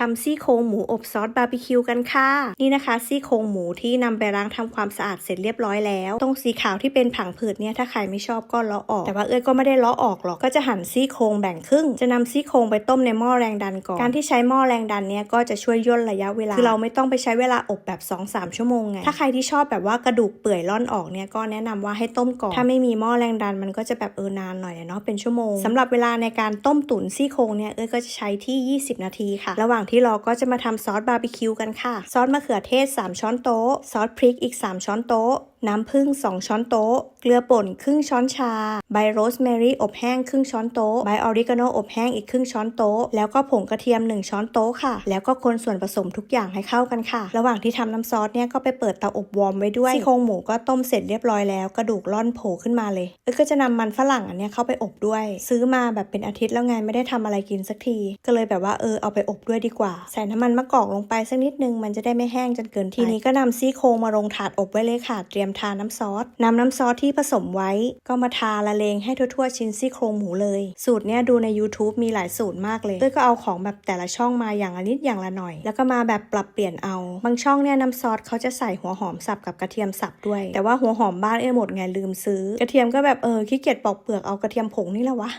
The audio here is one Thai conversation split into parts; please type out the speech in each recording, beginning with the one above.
ทำซี่โครงหมูอบซอสบาร์บีคิวกันค่ะ นี่นะคะ ซี่โครงหมูที่นำไปล้างทำความสะอาดเสร็จเรียบร้อยแล้ว ตรงสีขาวที่เป็นผังผืดเนี่ยถ้าใครไม่ชอบก็เลาะออก แต่ว่าเอ้ยก็ไม่ได้เลาะออกหรอก ก็จะหั่นซี่โครงแบ่งครึ่ง จะนำซี่โครงไปต้มในหม้อแรงดันก่อน การที่ใช้หม้อแรงดันเนี่ยก็จะช่วยย่นระยะเวลา คือเราไม่ต้องไปใช้เวลาอบแบบ 2-3 ชั่วโมงไง ถ้าใครที่ชอบแบบว่ากระดูกเปื่อยร่อนออกเนี่ยก็แนะนำว่าให้ต้มก่อน ถ้าไม่มีหม้อแรงดันมันก็จะแบบเออนานหน่อยเนาะเป็นชั่วโมงสำหรับเวลาในการต้มตุ๋นซี่โครงเนี่ยเอ้ยก็จะใช้ที่ 20 นาทีค่ะ ระหว่างที่รอก็จะมาทำซอสบาร์บีคิวกันค่ะ ซอสมะเขือเทศ 3 ช้อนโต๊ะ ซอสพริกอีก 3 ช้อนโต๊ะ น้ำผึ้ง 2 ช้อนโต๊ะ เกลือป่นครึ่งช้อนชา ใบโรสแมรี่อบแห้งครึ่งช้อนโต๊ะ ใบออริกาโนอบแห้งอีกครึ่งช้อนโต๊ะ แล้วก็ผงกระเทียม 1 ช้อนโต๊ะค่ะ แล้วก็คนส่วนผสมทุกอย่างให้เข้ากันค่ะ ระหว่างที่ทำน้ำซอสเนี่ยก็ไปเปิดเตาอบวอร์มไว้ด้วยซี่โครงหมูก็ต้มเสร็จเรียบร้อยแล้ว กระดูกล่อนโผล่ขึ้นมาเลยเอ้ก็จะนำมันฝรั่งอันเนี้ยเข้าไปอบด้วย ซื้อมาแบบเป็นอาทิตย์แล้วไงไม่ได้ทำอะไรกินสักที ก็เลยแบบว่าเออเอาไปอบด้วยดีกว่า ใส่น้ำมันมะกอกลงไปสักนิดนึงมันจะได้ไม่แห้งจนเกินทีนี้ก็นำซี่โครงมาลงถาดอบไว้เลยค่ะเตรียมทาน้ำซอสนำน้ำซอสที่ผสมไว้ ก็มาทาละเลงให้ทั่วๆชิ้นซี่โครงหมูเลย สูตรเนี้ยดูใน YouTube มีหลายสูตรมากเลยเต้ยก็เอาของแบบแต่ละช่องมาอย่างละนิดอย่างละหน่อย แล้วก็มาแบบปรับเปลี่ยนเอา บางช่องเนี่ยน้ำซอสเขาจะใส่หัวหอมสับกับกระเทียมสับด้วย แต่ว่าหัวหอมบ้านเอ้หมดไงลืมซื้อ กระเทียมก็แบบเออขี้เกียจปอกเปลือกเอากระเทียมผงนี่แหละวะ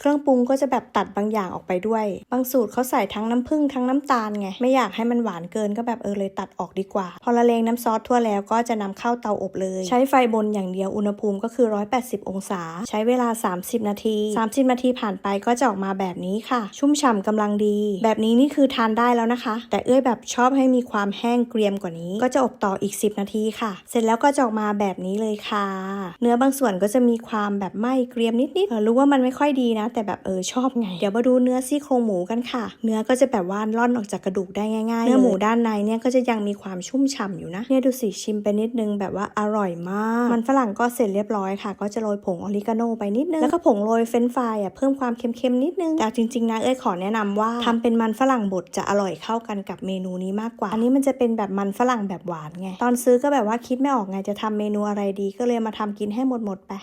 เครื่องปรุงก็จะแบบตัดบางอย่างออกไปด้วย บางสูตรเขาใส่ทั้งน้ำผึ้งทั้งน้ำตาลไง ไม่อยากให้มันหวานเกินก็แบบเออเลยตัดออกดีกว่า พอละเลงน้ำซอสทั่วแล้วก็จะนำเข้าเตาอบเลย ใช้ไฟบนอย่างเดียวอุณหภูมิก็คือ 180 องศา ใช้เวลา 30 นาที 30 นาทีผ่านไปก็จะออกมาแบบนี้ค่ะ ชุ่มฉ่ำกำลังดี แบบนี้นี่คือทานได้แล้วนะคะ แต่เอ้ยแบบชอบให้มีความแห้งเกรียมกว่านี้ ก็จะอบต่ออีก 10 นาทีค่ะ เสร็จแล้วก็จะออกมาแบบนี้เลยค่ะ เนื้อบางส่วนก็จะมีความแบบไหม้เกรียมนิดๆออรู้ว่ามันไม่ค่อยดีนะ แต่แบบเออชอบไง เดี๋ยวมาดูเนื้อซี่โครงหมูกันค่ะ เนื้อก็จะแบบว่าร่อนออกจากกระดูกได้ง่ายๆ เนื้อหมูด้านในเนี่ยก็จะยังมีความชุ่มฉ่ำอยู่นะเนี่ยดูสิชิมไปนิดนึงแบบว่าอร่อยมาก มันฝรั่งก็เสร็จเรียบร้อยค่ะ ก็จะโรยผงออริกาโนไปนิดนึง แล้วก็ผงโรยเฟรนฟรายอะเพิ่มความเค็มๆนิดนึง แต่จริงๆนะเอ้ยขอแนะนำว่าทำเป็นมันฝรั่งบดจะอร่อยเข้ากันกับเมนูนี้มากกว่า อันนี้มันจะเป็นแบบมันฝรั่งแบบหวานไง ตอนซื้อก็แบบว่าคิดไม่ออกไงจะทำเมนูอะไรดีก็เลยมาทำกินให้หมดๆไป